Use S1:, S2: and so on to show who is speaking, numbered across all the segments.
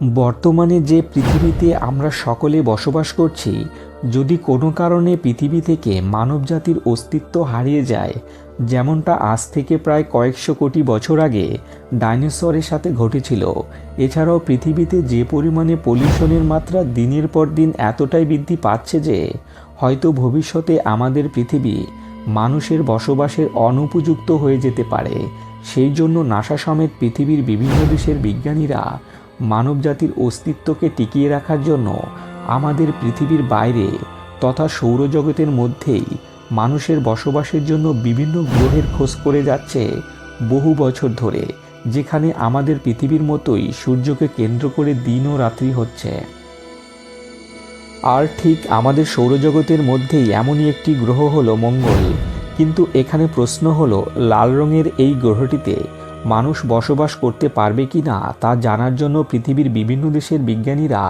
S1: বর্তমানে যে পৃথিবীতে আমরা সকলে বসবাস করছি, যদি কোনো কারণে পৃথিবী থেকে মানবজাতির অস্তিত্ব হারিয়ে যায়, যেমনটা আজ থেকে প্রায় কয়েকশো কোটি বছর আগে ডাইনোসরের সাথে ঘটেছিল, এছাড়াও পৃথিবীতে যে পরিমাণে পলিউশনের মাত্রা দিনের পর দিন এতটাই বৃদ্ধি পাচ্ছে যে, হয়তো ভবিষ্যতে আমাদের পৃথিবী মানুষের বসবাসের অনুপযুক্ত হয়ে যেতে পারে। সেই জন্য নাসা সমেত পৃথিবীর বিভিন্ন দেশের বিজ্ঞানীরা মানবজাতির অস্তিত্বকে টিকিয়ে রাখার জন্য আমাদের পৃথিবীর বাইরে তথা সৌরজগতের মধ্যেই মানুষের বসবাসের জন্য বিভিন্ন গ্রহের খোঁজ করে যাচ্ছে বহু বছর ধরে, যেখানে আমাদের পৃথিবীর মতোই সূর্যকে কেন্দ্র করে দিন ও রাত্রি হচ্ছে। আর ঠিক আমাদের সৌরজগতের মধ্যেই এমনই একটি গ্রহ হলো মঙ্গল। কিন্তু এখানে প্রশ্ন হলো, লাল রঙের এই গ্রহটিতে মানুষ বসবাস করতে পারবে কি না, তা জানার জন্য পৃথিবীর বিভিন্ন দেশের বিজ্ঞানীরা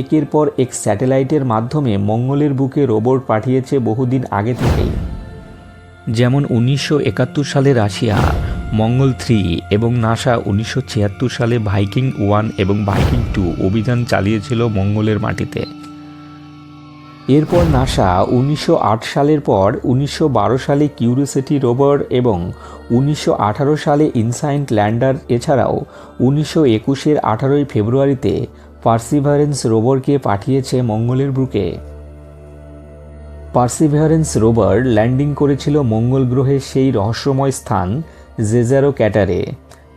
S1: একের পর এক স্যাটেলাইটের মাধ্যমে মঙ্গলের বুকে রোবট পাঠিয়েছে বহুদিন আগে থেকেই। যেমন উনিশশো একাত্তর সালে রাশিয়া, মঙ্গল থ্রি এবং নাসা উনিশশো ছিয়াত্তর সালে ভাইকিং ওয়ান এবং ভাইকিং টু অভিযান চালিয়েছিল মঙ্গলের মাটিতে। এরপর নাসা উনিশশো আট সালের পর উনিশশো বারো সালে কিউরিওসিটি রোভার এবং উনিশশো আঠারো সালে ইনসাইন্ট ল্যান্ডার, এছাড়াও উনিশশো একুশের আঠারোই ফেব্রুয়ারিতে পার্সিভারেন্স রোভারকে পাঠিয়েছে মঙ্গলের বুকে। পার্সিভারেন্স রোভার ল্যান্ডিং করেছিল মঙ্গল গ্রহের সেই রহস্যময় স্থান জেজারো ক্যাটারে।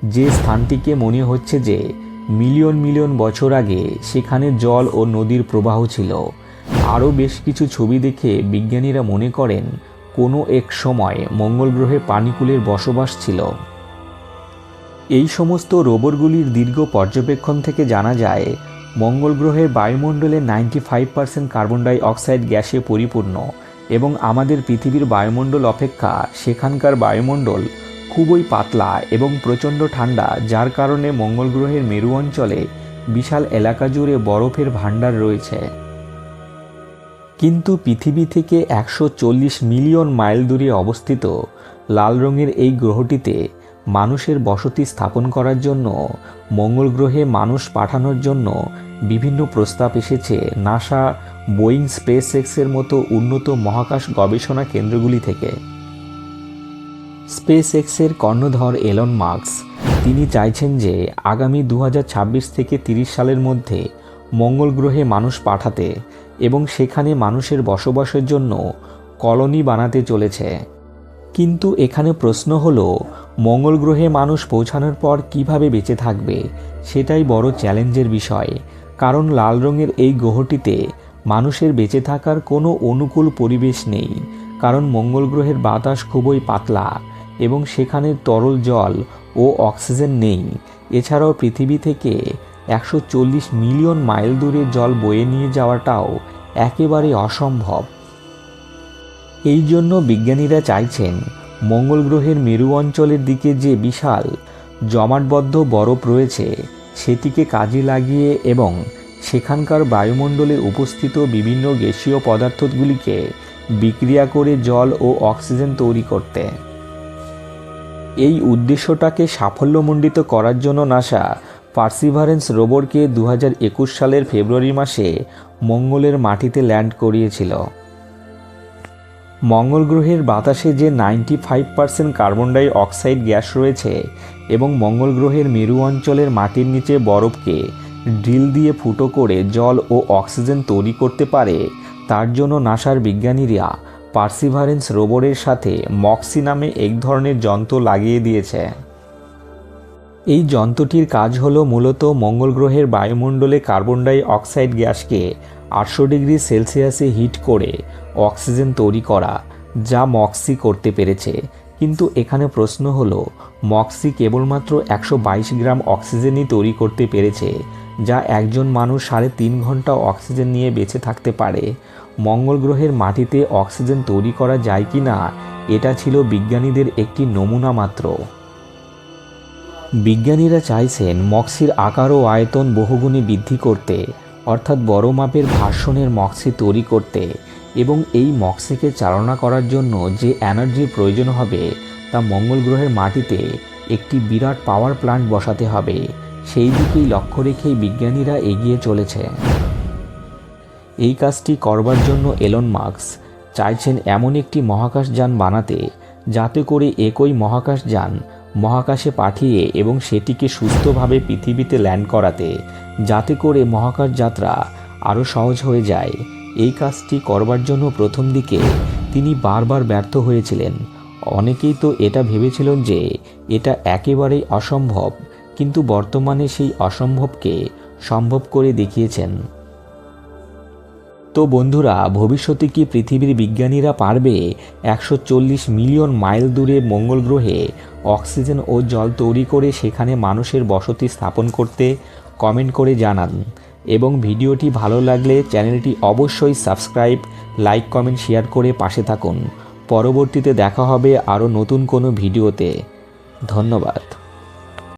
S1: যে স্থানটিকে মনে হচ্ছে যে মিলিয়ন মিলিয়ন বছর আগে সেখানে জল ও নদীর প্রবাহ ছিল। আরও বেশ কিছু ছবি দেখে বিজ্ঞানীরা মনে করেন, কোনো এক সময় মঙ্গল গ্রহে পানিকুলের বসবাস ছিল। এই সমস্ত রোবরগুলির দীর্ঘ পর্যবেক্ষণ থেকে জানা যায়, মঙ্গল গ্রহের বায়ুমণ্ডলে ninety five percent carbon dioxide গ্যাসে পরিপূর্ণ এবং আমাদের পৃথিবীর বায়ুমণ্ডল অপেক্ষা সেখানকার বায়ুমণ্ডল খুবই পাতলা এবং প্রচণ্ড ঠান্ডা, যার কারণে মঙ্গল গ্রহের মেরু অঞ্চলে বিশাল এলাকা জুড়ে বরফের ভাণ্ডার রয়েছে। কিন্তু পৃথিবী থেকে একশো চল্লিশ মিলিয়ন মাইল দূরে অবস্থিত লাল রঙের এই গ্রহটিতে মানুষের বসতি স্থাপন করার জন্য, মঙ্গল গ্রহে মানুষ পাঠানোর জন্য বিভিন্ন প্রস্তাব এসেছে নাসা, বোয়িং স্পেস এক্সের মতো উন্নত মহাকাশ গবেষণা কেন্দ্রগুলি থেকে। স্পেস এক্সের কর্ণধর এলন মার্কস তিনি চাইছেন যে আগামী দু হাজার ছাব্বিশ থেকে ৩০ সালের মধ্যে মঙ্গল গ্রহে মানুষ পাঠাতে এবং সেখানে মানুষের বসবাসের জন্য কলোনি বানাতে চলেছে। কিন্তু এখানে প্রশ্ন হলো, মঙ্গল গ্রহে মানুষ পৌঁছানোর পর কীভাবে বেঁচে থাকবে? সেটাই বড় চ্যালেঞ্জের বিষয়। কারণ লাল রঙের এই গ্রহটিতে মানুষের বেঁচে থাকার কোনো অনুকূল পরিবেশ নেই। কারণ মঙ্গল গ্রহের বাতাস খুবই পাতলা এবং সেখানে তরল জল ও অক্সিজেন নেই। এছাড়াও পৃথিবী থেকে একশো চল্লিশ মিলিয়ন মাইল দূরে জল বয়ে নিয়ে যাওয়াটাও একেবারে অসম্ভব। এই জন্য বিজ্ঞানীরা চাইছেন মঙ্গল গ্রহের মেরু অঞ্চলের দিকে যে বিশাল জমাটবদ্ধ বরফ রয়েছে, সেটিকে কাজে লাগিয়ে এবং সেখানকার বায়ুমণ্ডলে উপস্থিত বিভিন্ন গ্যাসীয় পদার্থগুলিকে বিক্রিয়া করে জল ও অক্সিজেন তৈরি করতে। এই উদ্দেশ্যটাকে সাফল্যমণ্ডিত করার জন্য নাসা পার্সিভারেন্স রোবরকে দু হাজার একুশ সালের ফেব্রুয়ারি মাসে মঙ্গলের মাটিতে ল্যান্ড করিয়েছিল। মঙ্গল গ্রহের বাতাসে যে ninety five percent carbon dioxide gas রয়েছে এবং মঙ্গল গ্রহের মেরু অঞ্চলের মাটির নিচে বরফকে ড্রিল দিয়ে ফুটো করে জল ও অক্সিজেন তৈরি করতে পারে, তার জন্য নাসার বিজ্ঞানীরা পার্সিভারেন্স রোবরের সাথে মক্সি নামে এক ধরনের যন্ত্র লাগিয়ে দিয়েছে। এই যন্ত্রটির কাজ হল মূলত মঙ্গল গ্রহের বায়ুমণ্ডলে কার্বন ডাই অক্সাইড গ্যাসকে আটশো ডিগ্রি সেলসিয়াসে হিট করে অক্সিজেন তৈরি করা, যা মক্সি করতে পেরেছে। কিন্তু এখানে প্রশ্ন হলো, মক্সি কেবলমাত্র একশো বাইশ গ্রাম অক্সিজেনই তৈরি করতে পেরেছে, যা একজন মানুষ সাড়ে তিন ঘণ্টা অক্সিজেন নিয়ে বেঁচে থাকতে পারে। মঙ্গল গ্রহের মাটিতে অক্সিজেন তৈরি করা যায় কি না এটা ছিল বিজ্ঞানীদের একটি নমুনা মাত্র। বিজ্ঞানীরা চাইছেন মক্সির আকার ও আয়তন বহুগুণে বৃদ্ধি করতে, অর্থাৎ বড় মাপের ভাষণের মক্সি তৈরি করতে এবং এই মক্সিকে চালনা করার জন্য যে এনার্জির প্রয়োজন হবে তা মঙ্গল গ্রহের মাটিতে একটি বিরাট পাওয়ার প্ল্যান্ট বসাতে হবে। সেই দিকেই লক্ষ্য রেখেই বিজ্ঞানীরা এগিয়ে চলেছে এই কাজটি করবার জন্য এলন মার্কস চাইছেন এমন একটি মহাকাশযান বানাতে, যাতে করে একই মহাকাশযান মহাকাশে পাঠিয়ে এবং সেটিকে সুস্থভাবে পৃথিবীতে ল্যান্ড করাতে, যাতে করে মহাকাশ যাত্রা আরও সহজ হয়ে যায়। এই কাজটি করবার জন্য প্রথম দিকে তিনি বারবার ব্যর্থ হয়েছিলেন। অনেকেই তো এটা ভেবেছিলেন যে এটা একেবারেই অসম্ভব, কিন্তু বর্তমানে সেই অসম্ভবকে সম্ভব করে দেখিয়েছেন। তো বন্ধুরা, ভবিষ্যতে কি পৃথিবীর বিজ্ঞানীরা পারবে একশো চল্লিশ মিলিয়ন মাইল দূরে মঙ্গল গ্রহে অক্সিজেন ও জল তৈরি করে সেখানে মানুষের বসতি স্থাপন করতে? কমেন্ট করে জানান। এবং ভিডিওটি ভালো লাগলে চ্যানেলটি অবশ্যই সাবস্ক্রাইব, লাইক, কমেন্ট, শেয়ার করে পাশে থাকুন। পরবর্তীতে দেখা হবে আরও নতুন কোনো ভিডিওতে। ধন্যবাদ।